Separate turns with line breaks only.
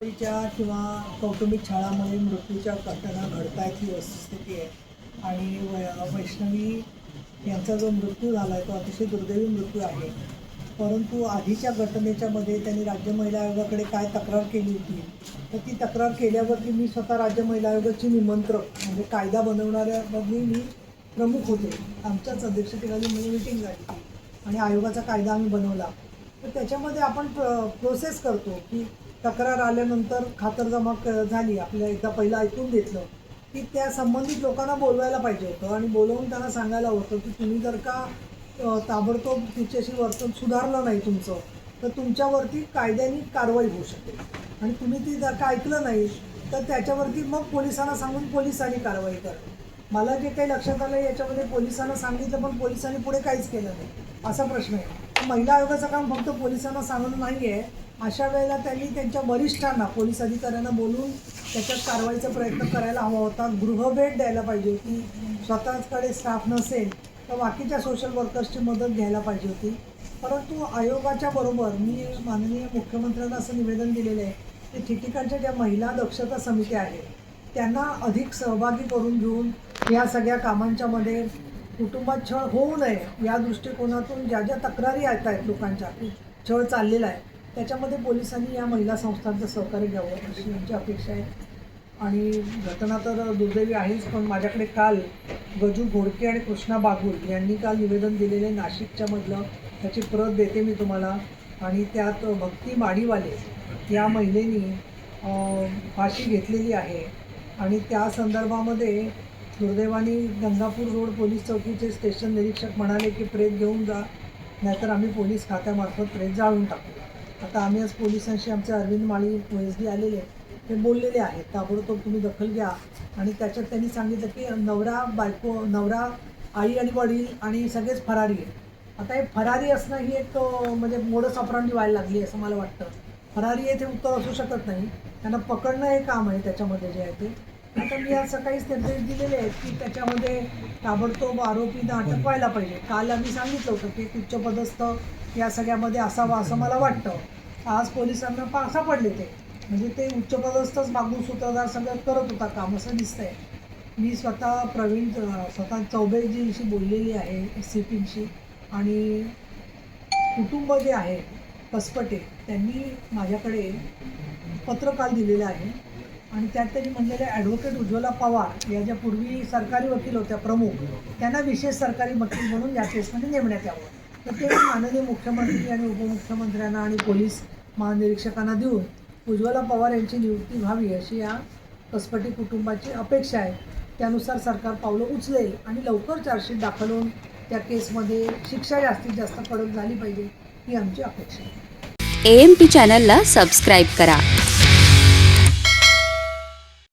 च्या किंवा कौटुंबिक छळामुळे मृत्यूच्या घटना घडत आहेत ही वस्तुस्थिती आहे. आणि वै वैष्णवी यांचा जो मृत्यू झाला आहे तो अतिशय दुर्दैवी मृत्यू आहे. परंतु आधीच्या घटनेच्यामध्ये त्यांनी राज्य महिला आयोगाकडे काय तक्रार केली होती? तर ती तक्रार केल्यावरती मी स्वतः राज्य महिला आयोगाची निमंत्रक म्हणजे कायदा बनवणाऱ्यामध्ये मी प्रमुख होते. आमच्याच अध्यक्षतेखाली म्हणजे मिटिंग झाली आणि आयोगाचा कायदा आम्ही बनवला. तर त्याच्यामध्ये आपण प्र प्रोसेस करतो की तक्रार आल्यानंतर खातरजमा क झाली. आपल्या एकदा पहिलं ऐकून घेतलं. की त्या संबंधित लोकांना बोलवायला पाहिजे होतं आणि बोलवून त्यांना सांगायला होतं की तुम्ही जर का ताबडतोब तिच्याशी वर्तन सुधारलं नाही तुमचं तर तुमच्यावरती कायद्याने कारवाई होऊ शकते. आणि तुम्ही ती जर का ऐकलं नाही तर त्याच्यावरती मग पोलिसांना सांगून पोलिसांनी कारवाई कर. मला जे काही लक्षात आलं याच्यामध्ये पोलिसांना सांगितलं पण पोलिसांनी पुढे काहीच केलं नाही. असा प्रश्न आहे. महिला आयोगाचं काम फक्त पोलिसांना सांगणं नाही आहे अशा वेळेला त्यांनी त्यांच्या वरिष्ठांना पोलीस अधिकाऱ्यांना बोलून त्याच्यात कारवाईचा प्रयत्न करायला हवा होता. गृहभेट द्यायला पाहिजे होती. स्वतःचकडे स्टाफ नसेल तर बाकीच्या सोशल वर्कर्सची मदत घ्यायला पाहिजे होती. परंतु आयोगाच्या बरोबर मी माननीय मुख्यमंत्र्यांना असं निवेदन दिलेलं आहे की ठिकठिकाणच्या ज्या महिला दक्षता समित्या आहेत त्यांना अधिक सहभागी करून घेऊन या सगळ्या कामांच्यामध्ये कुटुंबात छळ होऊ नये या दृष्टिकोनातून ज्या ज्या तक्रारी येत आहेत लोकांच्या की छळ चाललेला आहे. त्याच्यामध्ये पोलिसांनी या महिला संस्थांचं सहकार्य घ्यावं अशी आमची अपेक्षा आहे. आणि घटना तर दुर्दैवी आहेच पण माझ्याकडे काल गजू घोडके आणि कृष्णा बागुल यांनी काल निवेदन दिलेले नाशिकच्या मधलं. त्याची प्रत देते मी तुम्हाला. आणि त्यात भक्ती माडीवाले या महिलेनी फाशी घेतलेली आहे. आणि त्या संदर्भामध्ये दुर्दैवाने गंगापूर रोड पोलीस चौकीचे स्टेशन निरीक्षक म्हणाले की प्रेत घेऊन जा नाहीतर आम्ही पोलीस खात्यामार्फत प्रेत जाळून टाकू. आता आम्ही आज पोलिसांशी आमचे अरविंद माळी एस डी आलेले ते बोललेले आहेत. ताबडतोब तुम्ही दखल घ्या. आणि त्याच्यात त्यांनी सांगितलं की नवरा बायको नवरा आई आणि वडील आणि सगळेच फरारी आहे आता हे फरारी असणं ही एक म्हणजे मोडस ऑपरांडी व्हायला लागली असं मला वाटतं. फरारी आहे ते उत्तर असू शकत नाही. त्यांना पकडणं हे काम आहे त्याच्यामध्ये जे आहे ते. आता मी आज सकाळीच निर्देश दिलेले आहेत की त्याच्यामध्ये ताबडतोब आरोपींना अटक व्हायला पाहिजे. काल आम्ही सांगितलं होतं की उच्चपदस्थ या सगळ्यामध्ये असावा असं मला वाटतं. आज पोलिसांना पा सापडले ते. म्हणजे ते उच्चपदस्थच मागून सूत्रधार सगळं करत होता काम असं दिसतंय. मी स्वतः प्रवीण स्वतः चौबेजींशी बोललेली आहे सी पीशी. आणि कुटुंब जे आहे कसपटे त्यांनी माझ्याकडे पत्र काल दिलेलं आहे. आणि त्यात त्यांनी म्हणलेलं ॲडव्होकेट उज्ज्वला पवार या ज्या पूर्वी सरकारी वकील होत्या प्रमुख त्यांना विशेष सरकारी वकील म्हणून या केसमध्ये नेमण्यात यावं. तर माननीय मुख्यमंत्री आणि उपमुख्यमंत्र्यांना आणि पोलीस महानिरीक्षकांना देऊन उज्ज्वला पवार यांची नियुक्ती व्हावी अशी या कसपटी कुटुंबाची अपेक्षा आहे. त्यानुसार सरकार पावलं उचलेल आणि लवकर चार्जशीट दाखल होऊन त्या केसमध्ये शिक्षा जास्तीत जास्त कडक झाली पाहिजे ही आमची अपेक्षा आहे.
एम पी चॅनलला सबस्क्राईब करा.